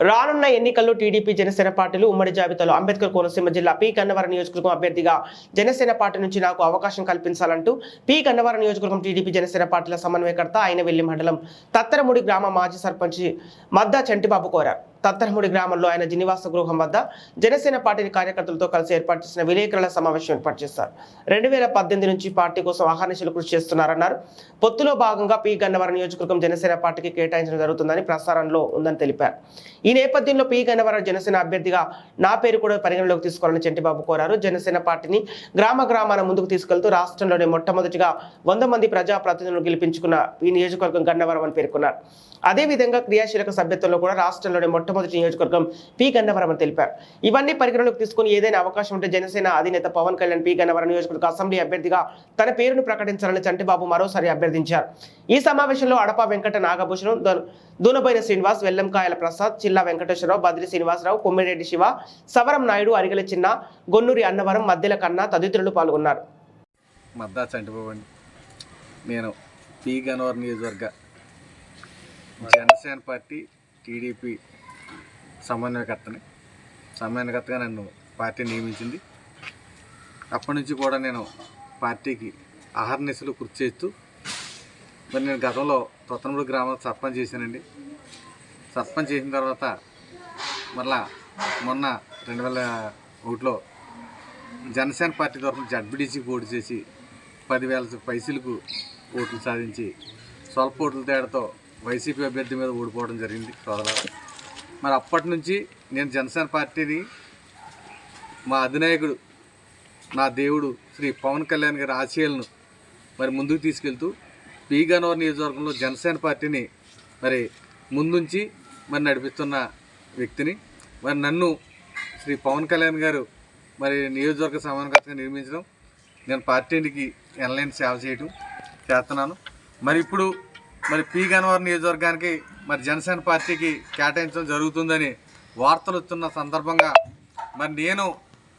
రానున్న ఎన్నికల్లో టీడీపీ జనసేన పార్టీలు ఉమ్మడి జాబితాలో అంబేద్కర్ కోనసీమ జిల్లా పి. కన్నవరం నియోజకవర్గం అభ్యర్థిగా జనసేన పార్టీ నుంచి నాకు అవకాశం కల్పించాలంటూ పి. కన్నవరం నియోజకవర్గం టీడీపీ జనసేన పార్టీల సమన్వయకర్త ఆయన వెల్లి మండలం తత్తరముడి గ్రామ మాజీ సర్పంచ్ మద్దా చంటిబాబు కోరారు. తత్తరముడి గ్రామంలో ఆయన జినివాస గృహం వద్ద జనసేన పార్టీ కార్యకర్తలతో కలిసి ఏర్పాటు చేసిన విలేకరుల సమావేశం ఏర్పాటు చేశారు. రెండు వేల పద్దెనిమిది నుంచి పార్టీ కోసం ఆహర్నిశలు కృషి చేస్తున్నారన్నారు. పొత్తులో భాగంగా పి గన్నవరం నియోజకవర్గం జనసేన పార్టీకి కేటాయించడం జరుగుతుందని ప్రసారంలో ఉందని తెలిపారు. ఈ నేపథ్యంలో పి గన్నవరం జనసేన అభ్యర్థిగా నా పేరు కూడా పరిగణలోకి తీసుకోవాలని చంటిబాబు కోరారు. జనసేన పార్టీని గ్రామ గ్రామాల ముందుకు తీసుకెళ్తూ రాష్ట్రంలోనే మొట్టమొదటిగా వంద మంది ప్రజాప్రతినిధులను గెలిపించుకున్న ఈ నియోజకవర్గం గన్నవరం అని పేర్కొన్నారు. అదేవిధంగా క్రియాశీలక సభ్యత్వంలో కూడా రాష్ట్రంలోనే మొట్టమొదటి నియోజకవర్గం పి. గన్నవరం అని తెలిపారు. ఇవన్నీ పరిగణలోకి తీసుకుని ఏదైనా అవకాశం ఉంటే జనసేన అధినేత పవన్ కళ్యాణ్ పి. గన్నవరం నియోజకవర్గ అసెంబ్లీ అభ్యర్థిగా తన పేరును ప్రకటించాలని చంటిబాబు మరోసారి అభ్యర్థించారు. ఈ సమావేశంలో అడప వెంకట నాగభూషణం ద- దూనబోయిన శ్రీనివాస్ వెల్లంకాయల ప్రసాద్ చిల్లా వెంకటేశ్వరరావు బద్రి శ్రీనివాసరావు కొమ్మిరెడ్డి శివ సవరం నాయుడు అరిగల చిన్న గొన్నూరి అన్నవరం మధ్యల కన్నా తదితరులు పాల్గొన్నారు. మద్దా నేను పి. గన్నవరం నియోజకవర్గ జనసేన పార్టీ టీడీపీ సమన్వయకర్తని. సమన్వయకర్తగా నన్ను పార్టీ నియమించింది. అప్పటి నుంచి కూడా నేను పార్టీకి అహర్నిశలు కృషి చేస్తూ మరి నేను గతంలో తొత్తనపూడి గ్రామంలో సర్పంచ్ చేశానండి. సర్పంచ్ చేసిన తర్వాత మరలా మొన్న రెండు వేల ఒకటిలో జనసేన పార్టీ తరఫున జడ్బిడిసి ఓటు చేసి పదివేల పైసలకు ఓట్లు సాధించి స్వల్ప ఓట్ల తేడాతో వైసీపీ అభ్యర్థి మీద ఓడిపోవడం జరిగింది. సోదరు మరి అప్పటి నుంచి నేను జనసేన పార్టీని మా అధినాయకుడు నా దేవుడు శ్రీ పవన్ కళ్యాణ్ గారి ఆశయాలను మరి ముందుకు తీసుకెళ్తూ పీగనవర్ నియోజకవర్గంలో జనసేన పార్టీని మరి ముందుంచి మరి నడిపిస్తున్న వ్యక్తిని మరి నన్ను శ్రీ పవన్ కళ్యాణ్ గారు మరి నియోజకవర్గ సమానకర్తగా నిర్మించడం నేను పార్టీకి ఎన్లైన్ సేవ చేయడం చేస్తున్నాను. మరి ఇప్పుడు మరి పీ గన్నవరం నియోజకవర్గానికి మరి జనసేన పార్టీకి కేటాయించడం జరుగుతుందని వార్తలు వస్తున్న సందర్భంగా మరి నేను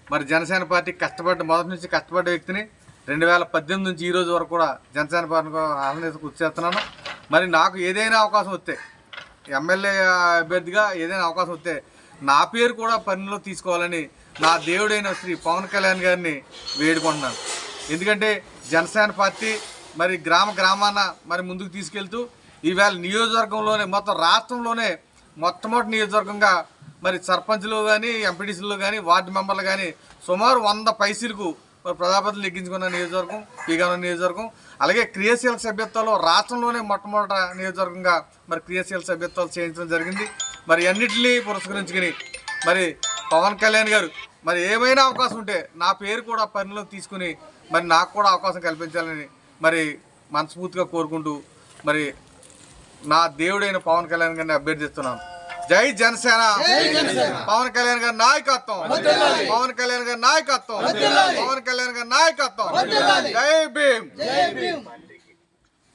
మరి జనసేన పార్టీ కష్టపడ్డ మొదటి నుంచి కష్టపడ్డ వ్యక్తిని రెండు వేల పద్దెనిమిది నుంచి ఈ రోజు వరకు కూడా జనసేన పార్టీకి ఆహ్వానించి కృషి చేస్తున్నాను. మరి నాకు ఏదైనా అవకాశం వస్తే ఎమ్మెల్యే అభ్యర్థిగా ఏదైనా అవకాశం వస్తే నా పేరు కూడా పనిలో తీసుకోవాలని నా దేవుడైన శ్రీ పవన్ కళ్యాణ్ గారిని వేడుకుంటున్నాను. ఎందుకంటే జనసేన పార్టీ మరి గ్రామ గ్రామాన మరి ముందుకు తీసుకెళ్తూ ఈవేళ నియోజకవర్గంలోనే మొత్తం రాష్ట్రంలోనే మొట్టమొదటి నియోజకవర్గంగా మరి సర్పంచ్లు కానీ ఎంపీటీసీలు కానీ వార్డు మెంబర్లు కానీ సుమారు వంద పైసలకు మరి ప్రజాపతిని లెక్కించుకున్న నియోజకవర్గం పీగాన నియోజకవర్గం. అలాగే క్రియాశీల సభ్యత్వంలో రాష్ట్రంలోనే మొట్టమొదట నియోజకవర్గంగా మరి క్రియాశీల సభ్యత్వాలు చేయించడం జరిగింది. మరి అన్నిటినీ పురస్కరించుకుని మరి పవన్ కళ్యాణ్ గారు మరి ఏమైనా అవకాశం ఉంటే నా పేరు కూడా పనిలో తీసుకుని మరి నాకు కూడా అవకాశం కల్పించాలని మరి మనస్ఫూర్తిగా కోరుకుంటూ మరి నా దేవుడైన పవన్ కళ్యాణ్ గారిని అభ్యర్థిస్తున్నాను జై జనసేన. పవన్ కళ్యాణ్ గారి నాయకత్వం. పవన్ కళ్యాణ్ గారి నాయకత్వం. పవన్ కళ్యాణ్ గారి నాయకత్వం. జై భీమ్.